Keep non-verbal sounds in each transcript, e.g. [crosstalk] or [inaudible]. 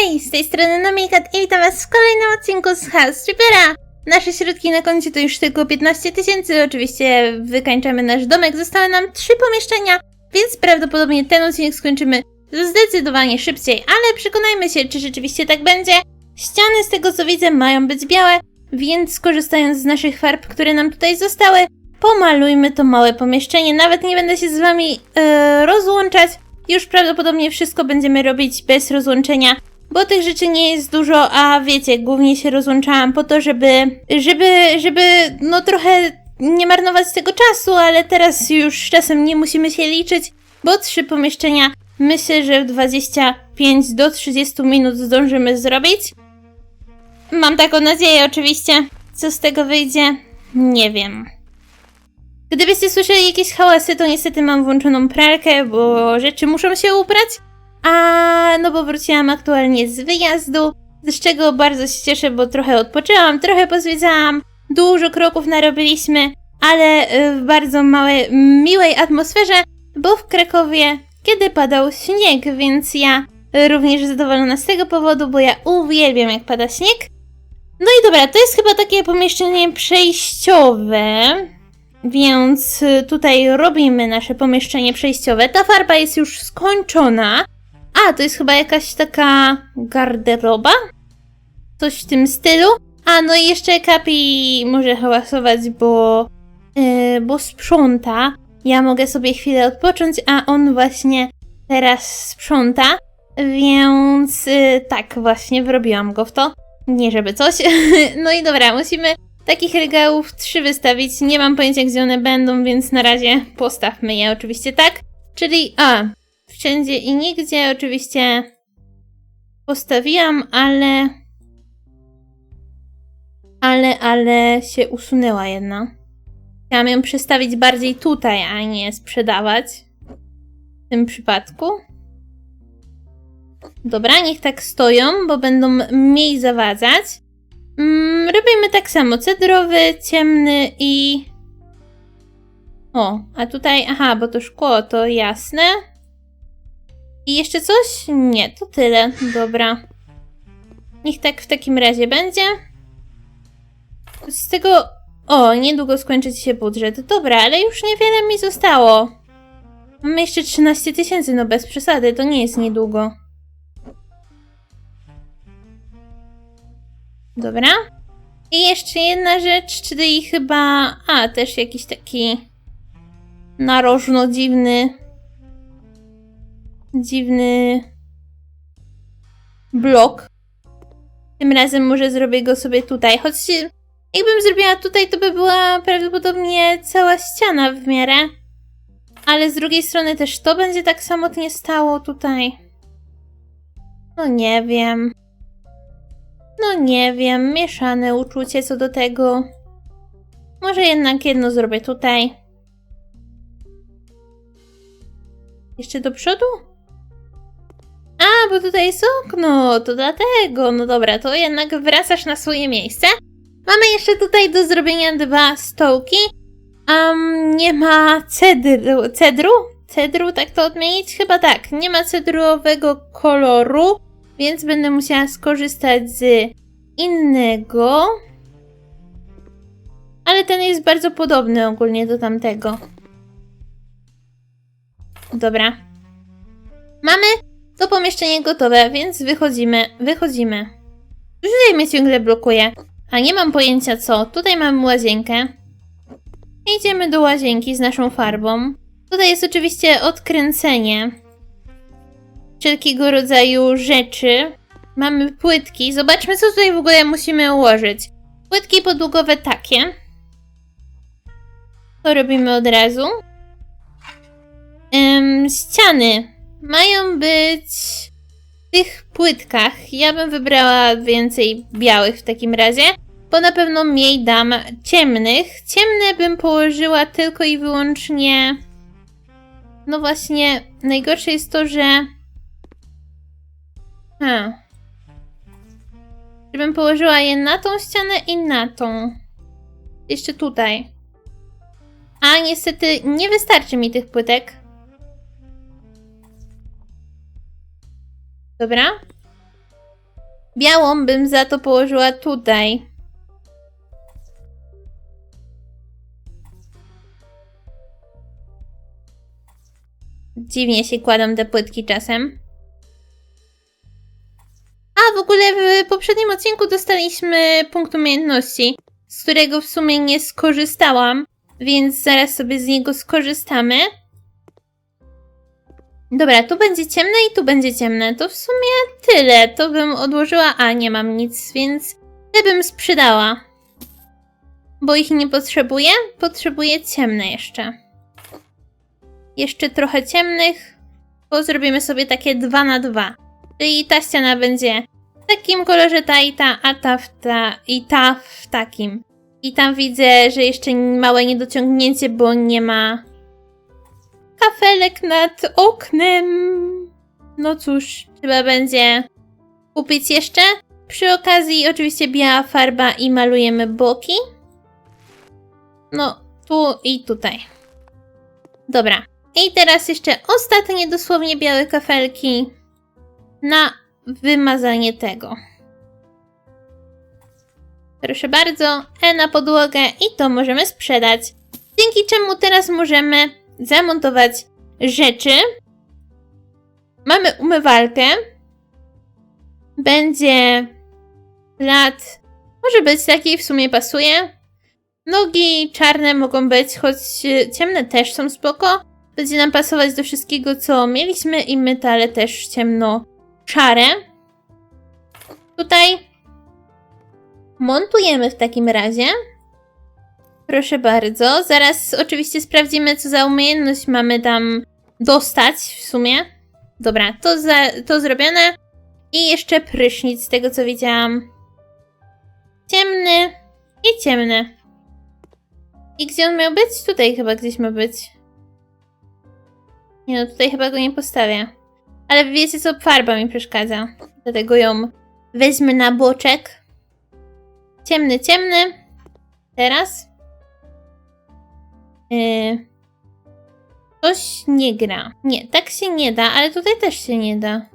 Hej, z tej strony Nomikat i witam was w kolejnym odcinku z House Trippera. Nasze środki na koncie to już tylko 15 tysięcy, oczywiście wykańczamy nasz domek, zostały nam trzy pomieszczenia, więc prawdopodobnie ten odcinek skończymy zdecydowanie szybciej, ale przekonajmy się, czy rzeczywiście tak będzie. Ściany z tego co widzę mają być białe, więc skorzystając z naszych farb, które nam tutaj zostały, pomalujmy to małe pomieszczenie. Nawet nie będę się z wami e, rozłączać, już prawdopodobnie wszystko będziemy robić bez rozłączenia, bo tych rzeczy nie jest dużo, a wiecie, głównie się rozłączałam po to, żeby, żeby, żeby, no trochę nie marnować tego czasu, ale teraz już czasem nie musimy się liczyć, bo trzy pomieszczenia myślę, że w 25 do 30 minut zdążymy zrobić. Mam taką nadzieję oczywiście. Co z tego wyjdzie? Nie wiem. Gdybyście słyszeli jakieś hałasy, to niestety mam włączoną pralkę, bo rzeczy muszą się uprać. A no bo wróciłam aktualnie z wyjazdu, z czego bardzo się cieszę, bo trochę odpoczęłam, trochę pozwiedzałam, dużo kroków narobiliśmy, ale y, w bardzo małej, miłej atmosferze, bo w Krakowie kiedy padał śnieg, więc ja również zadowolona z tego powodu, bo ja uwielbiam jak pada śnieg. No i dobra, to jest chyba takie pomieszczenie przejściowe. Więc y, tutaj robimy nasze pomieszczenie przejściowe. Ta farba jest już skończona. A, to jest chyba jakaś taka garderoba? Coś w tym stylu. A, no i jeszcze Kapi może hałasować, bo, yy, bo sprząta. Ja mogę sobie chwilę odpocząć, a on właśnie teraz sprząta. Więc yy, tak, właśnie wrobiłam go w to. Nie żeby coś. [laughs] no i dobra, musimy Takich regałów trzy wystawić. Nie mam pojęcia, gdzie one będą, więc na razie postawmy je oczywiście tak. Czyli, a, wszędzie i nigdzie oczywiście postawiłam, ale... Ale, ale się usunęła jedna. Chciałam ją przestawić bardziej tutaj, a nie sprzedawać. W tym przypadku. Dobra, niech tak stoją, bo będą mniej zawadzać. Mm, robimy tak samo. Cedrowy, ciemny i... O, a tutaj... Aha, bo to szkło, to jasne. I jeszcze coś? Nie, to tyle. Dobra. Niech tak w takim razie będzie. Z tego... O, niedługo skończy się budżet. Dobra, ale już niewiele mi zostało. Mamy jeszcze 13 tysięcy, no bez przesady, to nie jest niedługo. Dobra. I jeszcze jedna rzecz, czyli chyba... A, też jakiś taki narożno dziwny... Dziwny... Blok. Tym razem może zrobię go sobie tutaj, choć jakbym zrobiła tutaj, to by była prawdopodobnie cała ściana w miarę. Ale z drugiej strony też to będzie tak samotnie stało tutaj. No nie wiem. No nie wiem, mieszane uczucie co do tego. Może jednak jedno zrobię tutaj. Jeszcze do przodu? Bo tutaj jest okno, to dlatego. No dobra, to jednak wracasz na swoje miejsce. Mamy jeszcze tutaj do zrobienia dwa stołki. Um, nie ma cedru, cedru? Cedru, tak to odmienić? Chyba tak. Nie ma cedrowego koloru więc będę musiała skorzystać z innego. Ale ten jest bardzo podobny ogólnie do tamtego. Dobra. Mamy to pomieszczenie gotowe, więc wychodzimy. Wychodzimy. Tutaj mnie ciągle blokuje. A nie mam pojęcia co. Tutaj mamy łazienkę. Idziemy do łazienki z naszą farbą. Tutaj jest oczywiście odkręcenie wszelkiego rodzaju rzeczy. Mamy płytki. Zobaczmy, co tutaj w ogóle musimy ułożyć. Płytki podługowe takie. To robimy od razu. Ym, ściany mają być w tych płytkach. Ja bym wybrała więcej białych w takim razie, bo na pewno mniej dam ciemnych. Ciemne bym położyła tylko i wyłącznie... No właśnie, najgorsze jest to, że Hmm. Żebym położyła je na tą ścianę i na tą. Jeszcze tutaj. A niestety nie wystarczy mi tych płytek. Dobra. Białą bym za to położyła tutaj. Dziwnie się kładą te płytki czasem. A w ogóle w poprzednim odcinku dostaliśmy punkt umiejętności, z którego w sumie nie skorzystałam, więc zaraz sobie z niego skorzystamy. Dobra, tu będzie ciemne i tu będzie ciemne. To w sumie tyle. To bym odłożyła, a nie mam nic, więc te bym sprzedała. Bo ich nie potrzebuję. Potrzebuję ciemne jeszcze. Jeszcze trochę ciemnych, bo zrobimy sobie takie dwa na dwa. Czyli ta ściana będzie w takim kolorze, ta i ta, a ta w ta i ta w takim. I tam widzę, że jeszcze małe niedociągnięcie, bo nie ma kafelek nad oknem. No cóż, trzeba będzie kupić jeszcze. Przy okazji oczywiście biała farba i malujemy boki. No, tu i tutaj. Dobra. I teraz jeszcze ostatnie dosłownie białe kafelki na wymazanie tego. Proszę bardzo, E na podłogę i to możemy sprzedać. Dzięki czemu teraz możemy zamontować rzeczy. Mamy umywalkę. Będzie lat. Może być taki, w sumie pasuje. Nogi czarne mogą być, choć e, ciemne też są spoko. Będzie nam pasować do wszystkiego, co mieliśmy i metale też ciemno-szare. Tutaj montujemy w takim razie. Proszę bardzo. Zaraz oczywiście sprawdzimy, co za umiejętność mamy tam dostać w sumie. Dobra, to, za, to zrobione. I jeszcze prysznic, z tego co widziałam. Ciemny i ciemny. I gdzie on miał być? Tutaj chyba gdzieś ma być. Nie no, tutaj chyba go nie postawię. Ale wiecie co, farba mi przeszkadza. Dlatego ją weźmy na boczek. Ciemny, ciemny. Teraz. Yy. Coś nie gra. Nie, tak się nie da, ale tutaj też się nie da.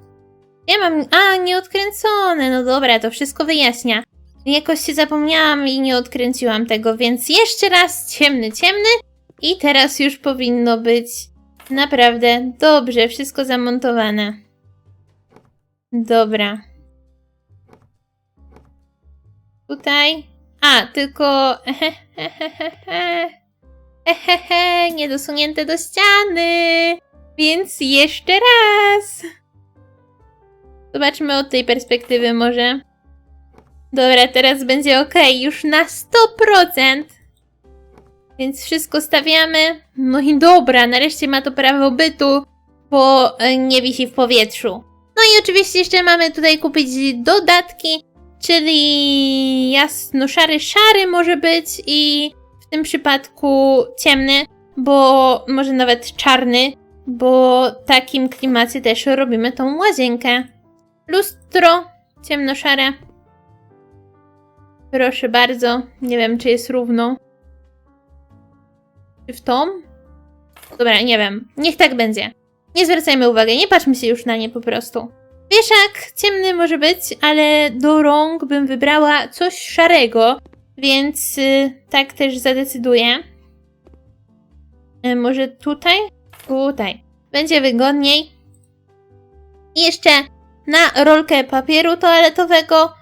Ja mam... A, nieodkręcone. No dobra, to wszystko wyjaśnia. Jakoś się zapomniałam i nie odkręciłam tego, więc jeszcze raz ciemny, ciemny. I teraz już powinno być naprawdę dobrze, wszystko zamontowane. Dobra. Tutaj. A, tylko. [laughs] Hehehe, niedosunięte do ściany. Więc jeszcze raz. Zobaczmy od tej perspektywy może. Dobra, teraz będzie ok, już na 100%. Więc wszystko stawiamy. No i dobra, nareszcie ma to prawo bytu, bo e, nie wisi w powietrzu. No i oczywiście jeszcze mamy tutaj kupić dodatki, czyli jasno szary, szary może być i tym przypadku ciemny, bo może nawet czarny, bo w takim klimacie też robimy tą łazienkę. Lustro ciemnoszare. Proszę bardzo. Nie wiem, czy jest równo. Czy w tą? Dobra, nie wiem. Niech tak będzie. Nie zwracajmy uwagi, nie patrzmy się już na nie po prostu. Wieszak ciemny może być, ale do rąk bym wybrała coś szarego, więc y, tak też zadecyduję. Y, może tutaj? Tutaj. Będzie wygodniej. I jeszcze na rolkę papieru toaletowego,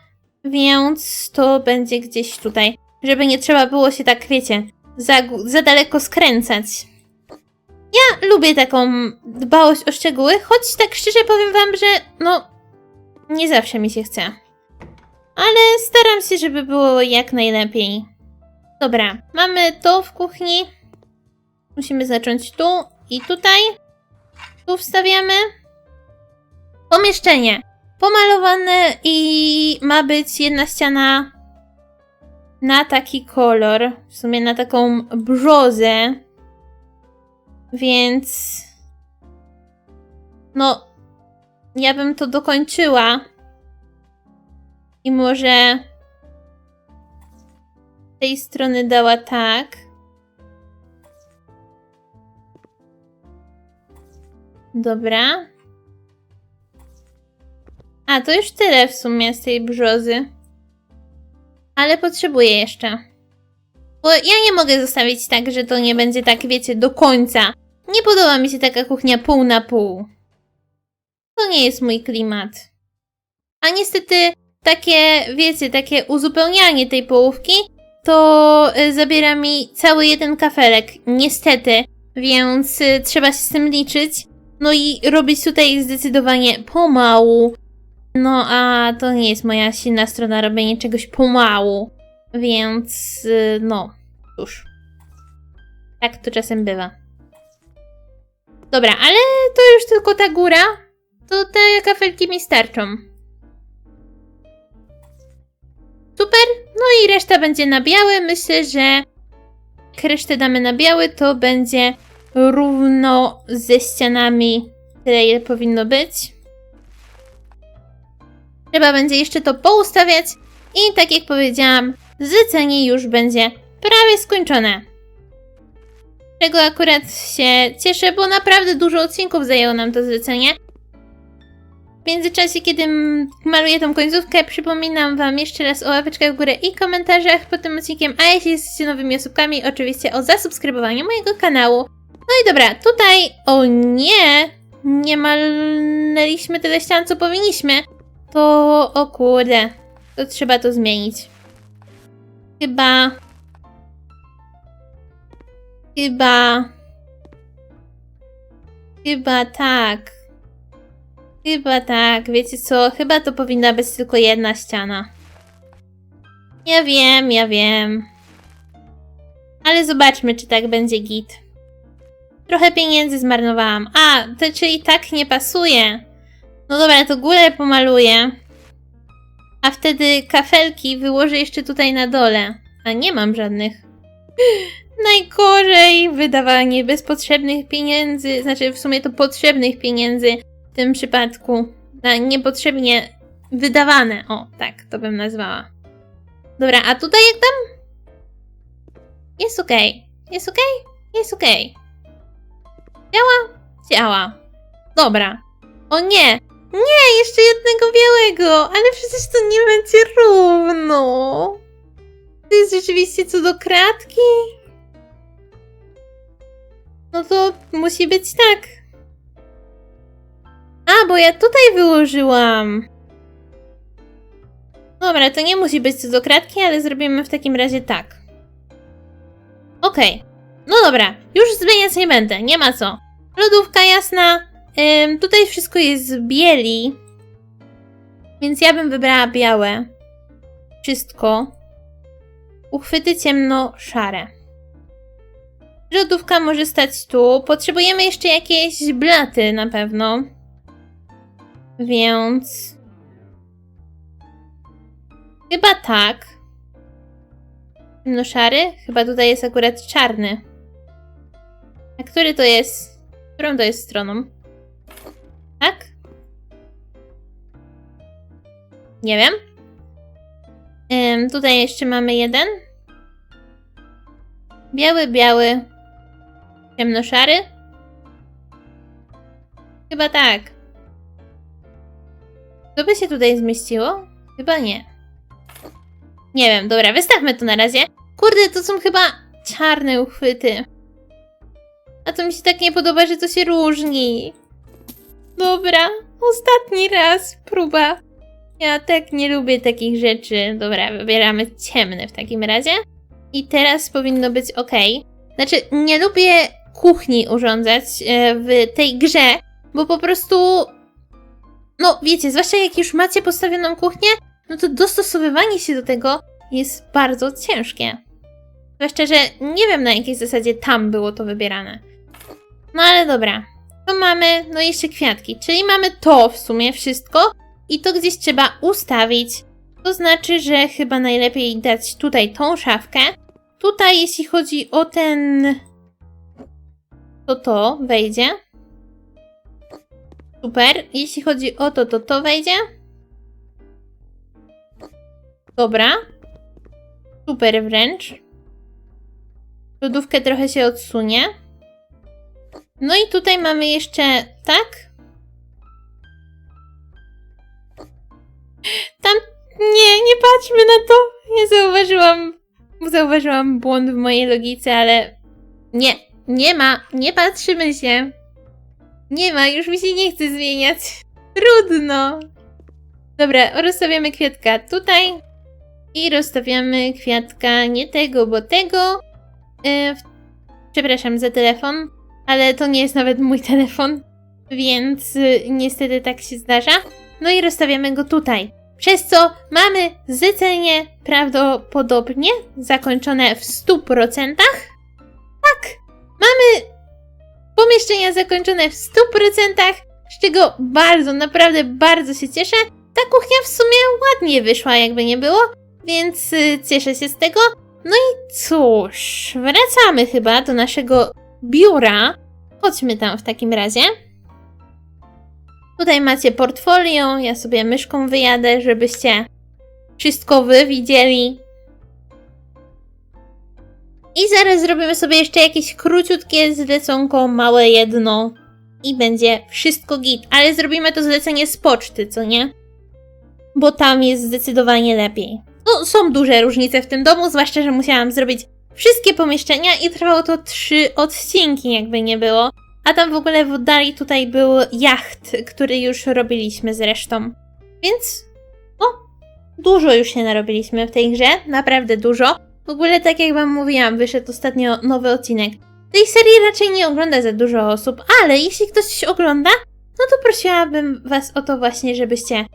więc to będzie gdzieś tutaj, żeby nie trzeba było się tak, wiecie, za, za daleko skręcać. Ja lubię taką dbałość o szczegóły, choć tak szczerze powiem wam, że no nie zawsze mi się chce. Ale staram się, żeby było jak najlepiej. Dobra, mamy to w kuchni. Musimy zacząć tu i tutaj. Tu wstawiamy. Pomieszczenie. Pomalowane i ma być jedna ściana na taki kolor. W sumie na taką brzozę. Więc... No... Ja bym to dokończyła. I może... Z tej strony dała tak. A, to już tyle w sumie z tej brzozy. Ale potrzebuję jeszcze. Bo ja nie mogę zostawić tak, że to nie będzie tak, wiecie, do końca. Nie podoba mi się taka kuchnia pół na pół. To nie jest mój klimat. A niestety takie, wiecie, takie uzupełnianie tej połówki to y, zabiera mi cały jeden kafelek. Niestety. Więc y, trzeba się z tym liczyć. No i robić tutaj zdecydowanie pomału. No a to nie jest moja silna strona robienie czegoś pomału. Więc y, no, cóż. Tak to czasem bywa. Dobra, ale to już tylko ta góra. To te kafelki mi starczą. Super. No i reszta będzie na biały. Myślę, że jak resztę damy na biały, to będzie równo ze ścianami tyle, ile powinno być. Trzeba będzie jeszcze to poustawiać i tak jak powiedziałam, zlecenie już będzie prawie skończone. Czego akurat się cieszę, bo naprawdę dużo odcinków zajęło nam to zlecenie. W międzyczasie, kiedy maluję tą końcówkę, przypominam Wam jeszcze raz o łapeczkach w górę i komentarzach pod tym odcinkiem, a jeśli jesteście nowymi osobkami, oczywiście o zasubskrybowaniu mojego kanału. No i dobra, tutaj, o nie, nie malnęliśmy tyle ścian, co powinniśmy. To, o kurde, to trzeba to zmienić. Chyba... Chyba... Chyba tak. Chyba tak, wiecie co? Chyba to powinna być tylko jedna ściana. Ja wiem, ja wiem. Ale zobaczmy, czy tak będzie git. Trochę pieniędzy zmarnowałam. A, to czyli tak nie pasuje. No dobra, to górę pomaluję. A wtedy kafelki wyłożę jeszcze tutaj na dole. A nie mam żadnych. [laughs] Najgorzej wydawanie bezpotrzebnych pieniędzy, znaczy w sumie to potrzebnych pieniędzy w tym przypadku. Niepotrzebnie wydawane. O, tak, to bym nazwała. Dobra, a tutaj jak tam? Jest okej. Jest okej? Jest okej. Działa? Działa. Dobra. O nie! Nie, jeszcze jednego białego! Ale przecież to nie będzie równo. To jest rzeczywiście co do kratki? No to musi być tak. A, bo ja tutaj wyłożyłam. Dobra, to nie musi być do ale zrobimy w takim razie tak. Okej. No dobra, już zmieniać nie będę, nie ma co. Lodówka jasna. Ym, tutaj wszystko jest z bieli. Więc ja bym wybrała białe. Wszystko. Uchwyty ciemno-szare. Lodówka może stać tu. Potrzebujemy jeszcze jakieś blaty na pewno. Więc. Chyba tak. Ciemnoszary? Chyba tutaj jest akurat czarny. A który to jest? Którą to jest stroną? Tak? Nie wiem. Ym, tutaj jeszcze mamy jeden. Biały, biały. Ciemnoszary? Chyba tak. To by się tutaj zmieściło? Chyba nie. Nie wiem, dobra, wystawmy to na razie. Kurde, to są chyba czarne uchwyty. A to mi się tak nie podoba, że to się różni. Dobra, ostatni raz próba. Ja tak nie lubię takich rzeczy. Dobra, wybieramy ciemne w takim razie. I teraz powinno być ok. Znaczy, nie lubię kuchni urządzać e, w tej grze, bo po prostu. No, wiecie, zwłaszcza jak już macie postawioną kuchnię, no to dostosowywanie się do tego jest bardzo ciężkie. Zwłaszcza, że nie wiem na jakiej zasadzie tam było to wybierane. No ale dobra. To mamy, no jeszcze kwiatki, czyli mamy to w sumie wszystko i to gdzieś trzeba ustawić. To znaczy, że chyba najlepiej dać tutaj tą szafkę. Tutaj, jeśli chodzi o ten. To to wejdzie. Super. Jeśli chodzi o to, to to wejdzie. Dobra. Super wręcz. Lodówkę trochę się odsunie. No i tutaj mamy jeszcze tak. Patrzmy na to. Ja zauważyłam, zauważyłam błąd w mojej logice, ale nie, nie ma, nie patrzymy się. Nie ma, już mi się nie chce zmieniać. Trudno. Dobra, rozstawiamy kwiatka tutaj i rozstawiamy kwiatka nie tego, bo tego. Yy, przepraszam za telefon, ale to nie jest nawet mój [laughs] telefon, więc y, niestety tak się zdarza. No i rozstawiamy go tutaj. Przez co mamy zlecenie prawdopodobnie zakończone w 100%. Tak, mamy pomieszczenia zakończone w 100%, z czego bardzo, naprawdę bardzo się cieszę. Ta kuchnia w sumie ładnie wyszła, jakby nie było, więc y, cieszę się z tego. No i cóż, wracamy chyba do naszego biura. Chodźmy tam w takim razie. Tutaj macie portfolio, ja sobie myszką wyjadę, żebyście wszystko wy widzieli. I zaraz zrobimy sobie jeszcze jakieś króciutkie zleconko, małe jedno. I będzie wszystko git. Ale zrobimy to zlecenie z poczty, co nie? Bo tam jest zdecydowanie lepiej. No, są duże różnice w tym domu, zwłaszcza, że musiałam zrobić wszystkie pomieszczenia i trwało to trzy odcinki, jakby nie było. A tam w ogóle w oddali tutaj był jacht, który już robiliśmy zresztą. Więc, no, dużo już się narobiliśmy w tej grze, naprawdę dużo. W ogóle, tak jak wam mówiłam, wyszedł ostatnio nowy odcinek. Tej serii raczej nie ogląda za dużo osób, ale jeśli ktoś ogląda, no to prosiłabym was o to właśnie, żebyście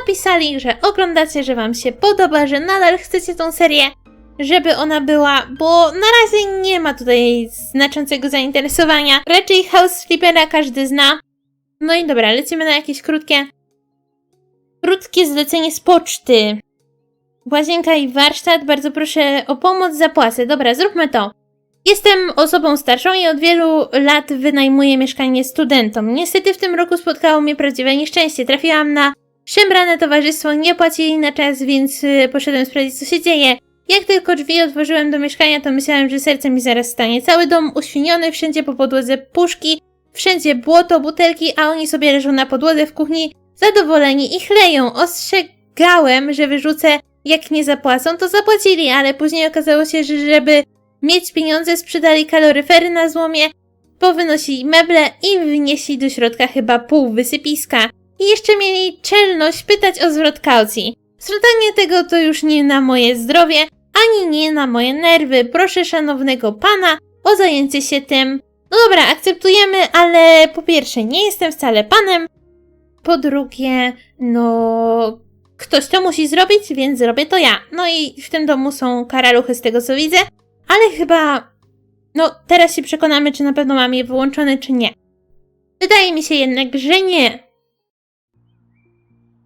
napisali, że oglądacie, że wam się podoba, że nadal chcecie tą serię, żeby ona była, bo na razie nie ma tutaj znaczącego zainteresowania. Raczej House Flippera każdy zna. No i dobra, lecimy na jakieś krótkie, krótkie zlecenie z poczty. Łazienka i warsztat, bardzo proszę o pomoc, zapłacę. Dobra, zróbmy to. Jestem osobą starszą i od wielu lat wynajmuję mieszkanie studentom. Niestety w tym roku spotkało mnie prawdziwe nieszczęście. Trafiłam na szemrane towarzystwo, nie płacili na czas, więc y, poszedłem sprawdzić, co się dzieje. Jak tylko drzwi otworzyłem do mieszkania, to myślałem, że serce mi zaraz stanie. Cały dom uświniony, wszędzie po podłodze puszki, wszędzie błoto, butelki, a oni sobie leżą na podłodze w kuchni, zadowoleni i chleją. Ostrzegałem, że wyrzucę, jak nie zapłacą, to zapłacili, ale później okazało się, że żeby mieć pieniądze, sprzedali kaloryfery na złomie, powynosili meble i wnieśli do środka chyba pół wysypiska. I jeszcze mieli czelność pytać o zwrot kaucji. Sprzątanie tego to już nie na moje zdrowie, ani nie na moje nerwy. Proszę szanownego pana o zajęcie się tym. No dobra, akceptujemy, ale po pierwsze, nie jestem wcale panem. Po drugie, no. Ktoś to musi zrobić, więc zrobię to ja. No i w tym domu są karaluchy z tego co widzę, ale chyba. No, teraz się przekonamy, czy na pewno mam je wyłączone, czy nie. Wydaje mi się jednak, że nie.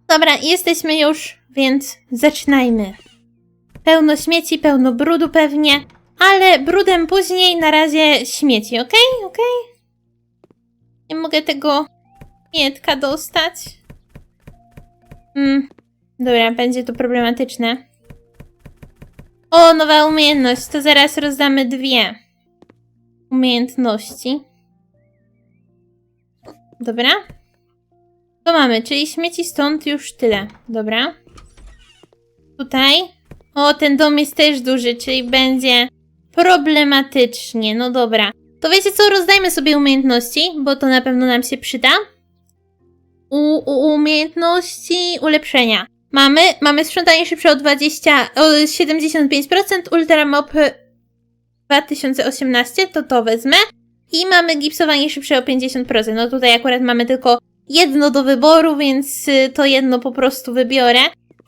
Dobra, jesteśmy już, więc zaczynajmy. Pełno śmieci, pełno brudu pewnie, ale brudem później, na razie śmieci, okej? Okej? Nie mogę tego mietka dostać. Hmm, dobra, będzie to problematyczne. O, nowa umiejętność, to zaraz rozdamy dwie umiejętności. Dobra. To mamy, czyli śmieci stąd już tyle. Dobra. Tutaj. O, ten dom jest też duży, czyli będzie problematycznie. No dobra. To wiecie co, rozdajmy sobie umiejętności, bo to na pewno nam się przyda. U, u umiejętności ulepszenia. Mamy, mamy sprzątanie szybsze o 20, o 75%, Ultra Mop 2018, to to wezmę. I mamy gipsowanie szybsze o 50%. No tutaj akurat mamy tylko jedno do wyboru, więc y, to jedno po prostu wybiorę.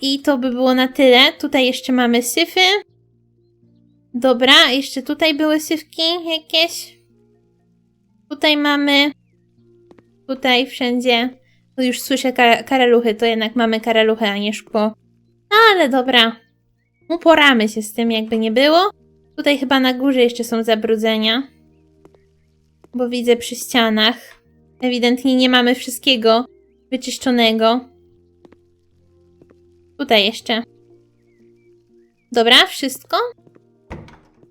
I to by było na tyle. Tutaj jeszcze mamy syfy. Dobra, jeszcze tutaj były syfki jakieś. Tutaj mamy. Tutaj wszędzie. No już słyszę ka karaluchy, to jednak mamy karaluchy, a nie szkło. No ale dobra. Uporamy się z tym, jakby nie było. Tutaj chyba na górze jeszcze są zabrudzenia. Bo widzę przy ścianach. Ewidentnie nie mamy wszystkiego wyczyszczonego. Tutaj jeszcze. Dobra, wszystko.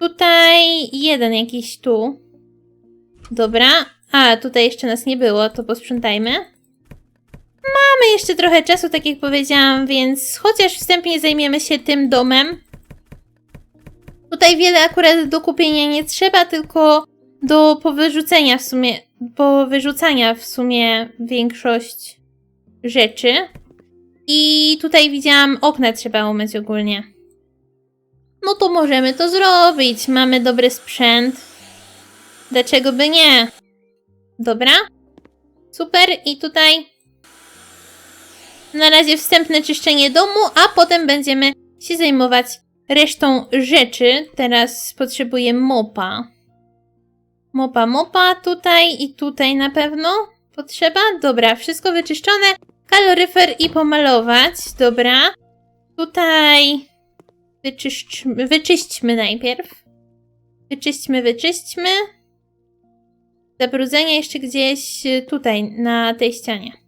Tutaj jeden jakiś tu. Dobra. A, tutaj jeszcze nas nie było, to posprzątajmy. Mamy jeszcze trochę czasu, tak jak powiedziałam, więc chociaż wstępnie zajmiemy się tym domem. Tutaj wiele akurat do kupienia nie trzeba, tylko do powyrzucenia w sumie, powyrzucania w sumie większość rzeczy. I tutaj widziałam, okna trzeba umyć ogólnie. No to możemy to zrobić. Mamy dobry sprzęt. Dlaczego by nie? Dobra. Super. I tutaj na razie wstępne czyszczenie domu, a potem będziemy się zajmować resztą rzeczy. Teraz potrzebuję mopa. Mopa, mopa tutaj i tutaj na pewno potrzeba. Dobra, wszystko wyczyszczone. Kaloryfer i pomalować. Dobra. Tutaj wyczyszczmy, wyczyśćmy najpierw. Wyczyśćmy, wyczyśćmy. Zabrudzenia jeszcze gdzieś y, tutaj, na tej ścianie.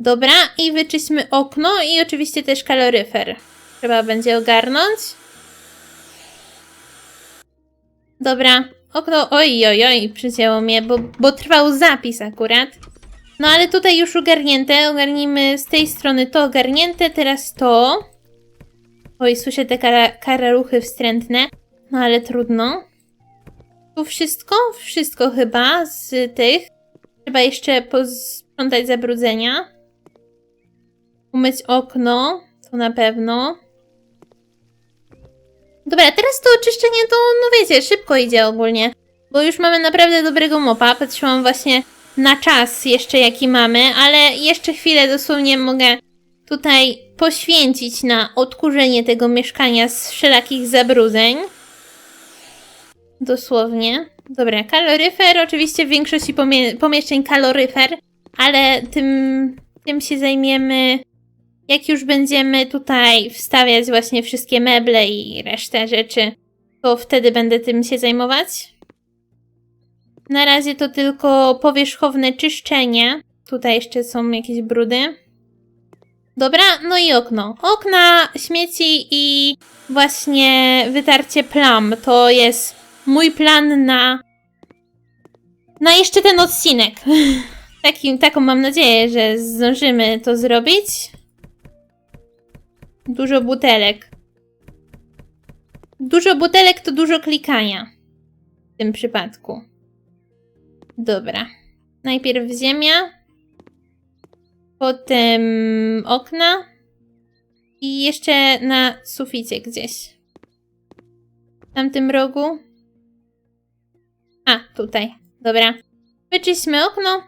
Dobra, i wyczyśćmy okno i oczywiście też kaloryfer. Trzeba będzie ogarnąć. Dobra, okno, oj, oj, oj, przycięło mnie, bo, bo trwał zapis akurat. No ale tutaj już ogarnięte, ogarnijmy z tej strony to ogarnięte, teraz to. Oj, słyszę te kara karaluchy wstrętne, no ale trudno. Tu wszystko? Wszystko chyba z tych. Trzeba jeszcze posprzątać zabrudzenia. Umyć okno, to na pewno. Dobra, teraz to oczyszczenie to, no wiecie, szybko idzie ogólnie. Bo już mamy naprawdę dobrego mopa. Patrzyłam właśnie na czas jeszcze jaki mamy, ale jeszcze chwilę dosłownie mogę tutaj poświęcić na odkurzenie tego mieszkania z wszelakich zabrudzeń. Dosłownie. Dobra, kaloryfer, oczywiście w większości pomie- pomieszczeń kaloryfer, ale tym, tym się zajmiemy jak już będziemy tutaj wstawiać właśnie wszystkie meble i resztę rzeczy, to wtedy będę tym się zajmować. Na razie to tylko powierzchowne czyszczenie. Tutaj jeszcze są jakieś brudy. Dobra, no i okno. Okna, śmieci i właśnie wytarcie plam. To jest mój plan na na jeszcze ten odcinek. [laughs] Taką mam nadzieję, że zdążymy to zrobić. Dużo butelek. Dużo butelek to dużo klikania. W tym przypadku. Dobra. Najpierw ziemia. Potem okna. I jeszcze na suficie gdzieś. W tamtym rogu. A, tutaj. Dobra. Wyczyśćmy okno.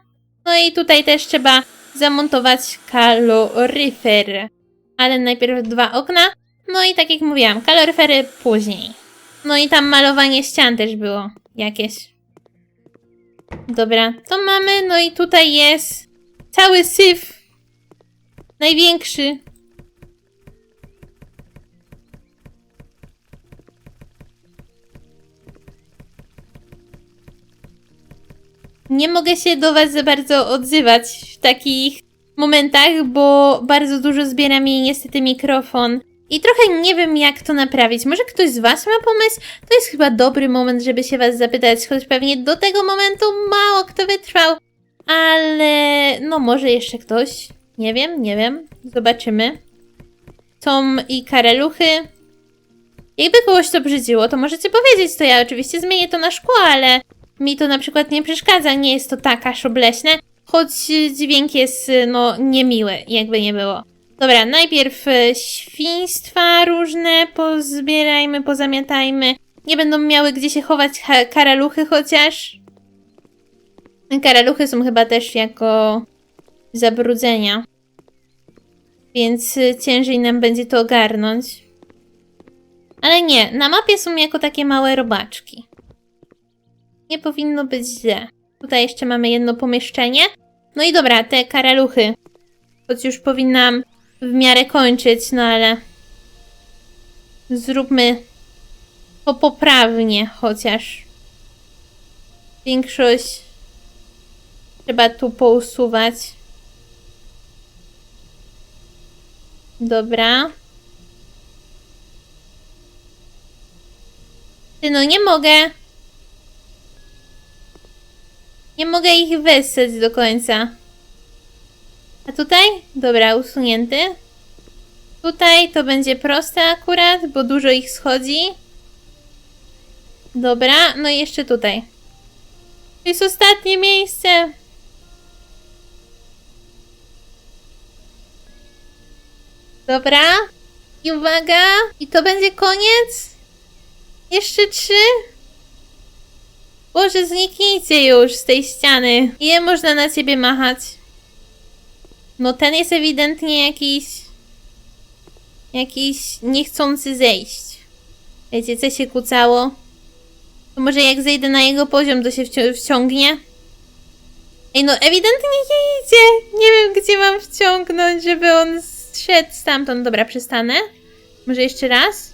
No i tutaj też trzeba zamontować kaloryfer ale najpierw dwa okna. No i tak jak mówiłam, kaloryfery później. No i tam malowanie ścian też było jakieś. Dobra, to mamy. No i tutaj jest cały syf. Największy. Nie mogę się do Was za bardzo odzywać w takich momentach, bo bardzo dużo zbiera mi niestety mikrofon. I trochę nie wiem, jak to naprawić. Może ktoś z Was ma pomysł? To jest chyba dobry moment, żeby się Was zapytać, choć pewnie do tego momentu mało kto wytrwał. Ale no, może jeszcze ktoś. Nie wiem, nie wiem. Zobaczymy. Tom i kareluchy. Jakby kogoś to brzydziło, to możecie powiedzieć, to ja oczywiście zmienię to na szkło, ale mi to na przykład nie przeszkadza, nie jest to tak aż obleśne choć dźwięk jest no niemiły, jakby nie było. Dobra, najpierw e, świństwa różne pozbierajmy, pozamiatajmy. Nie będą miały gdzie się chować karaluchy chociaż. Karaluchy są chyba też jako zabrudzenia. Więc e, ciężej nam będzie to ogarnąć. Ale nie, na mapie są jako takie małe robaczki. Nie powinno być źle. Tutaj jeszcze mamy jedno pomieszczenie. No i dobra, te karaluchy. Choć już powinnam w miarę kończyć, no ale... Zróbmy to poprawnie chociaż. Większość trzeba tu pousuwać. Dobra. Ty no nie mogę. Nie mogę ich wessać do końca. A tutaj? Dobra, usunięty. Tutaj to będzie proste akurat, bo dużo ich schodzi. Dobra, no i jeszcze tutaj. To jest ostatnie miejsce. Dobra. I uwaga. I to będzie koniec. Jeszcze trzy. Boże, zniknijcie już z tej ściany. Ile można na ciebie machać? No ten jest ewidentnie jakiś... Jakiś niechcący zejść. Wiecie, co się kucało? To może jak zejdę na jego poziom, to się wci- wciągnie? Ej, no ewidentnie nie idzie. Nie wiem, gdzie mam wciągnąć, żeby on zszedł stamtąd. Dobra, przestanę. Może jeszcze raz?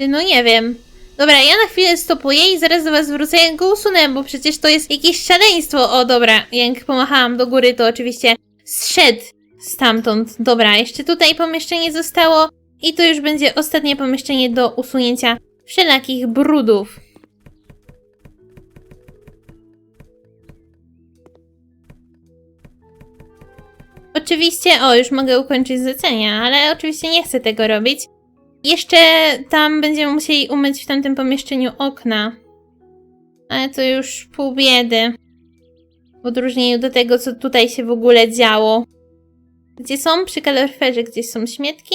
No nie wiem. Dobra, ja na chwilę stopuję i zaraz do was wrócę, jak go usunę, bo przecież to jest jakieś szaleństwo. O, dobra, jak pomachałam do góry, to oczywiście zszedł stamtąd. Dobra, jeszcze tutaj pomieszczenie zostało i to już będzie ostatnie pomieszczenie do usunięcia wszelakich brudów. Oczywiście, o, już mogę ukończyć zlecenia, ale oczywiście nie chcę tego robić. Jeszcze tam będziemy musieli umyć w tamtym pomieszczeniu okna. Ale to już pół biedy. W odróżnieniu do tego, co tutaj się w ogóle działo. Gdzie są? Przy kaloryferze gdzieś są śmietki.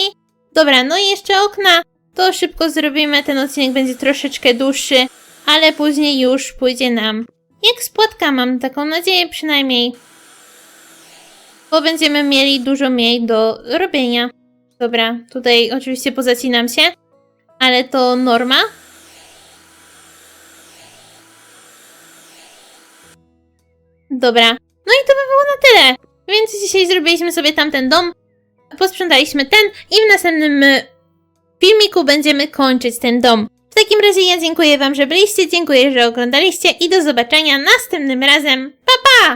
Dobra, no i jeszcze okna. To szybko zrobimy. Ten odcinek będzie troszeczkę dłuższy, ale później już pójdzie nam. Jak spłatka, mam taką nadzieję przynajmniej. Bo będziemy mieli dużo mniej do robienia. Dobra, tutaj oczywiście pozacinam się, ale to norma. Dobra, no i to by było na tyle. Więc dzisiaj zrobiliśmy sobie tamten dom, posprzątaliśmy ten i w następnym y, filmiku będziemy kończyć ten dom. W takim razie ja dziękuję Wam, że byliście, dziękuję, że oglądaliście i do zobaczenia następnym razem. Pa pa!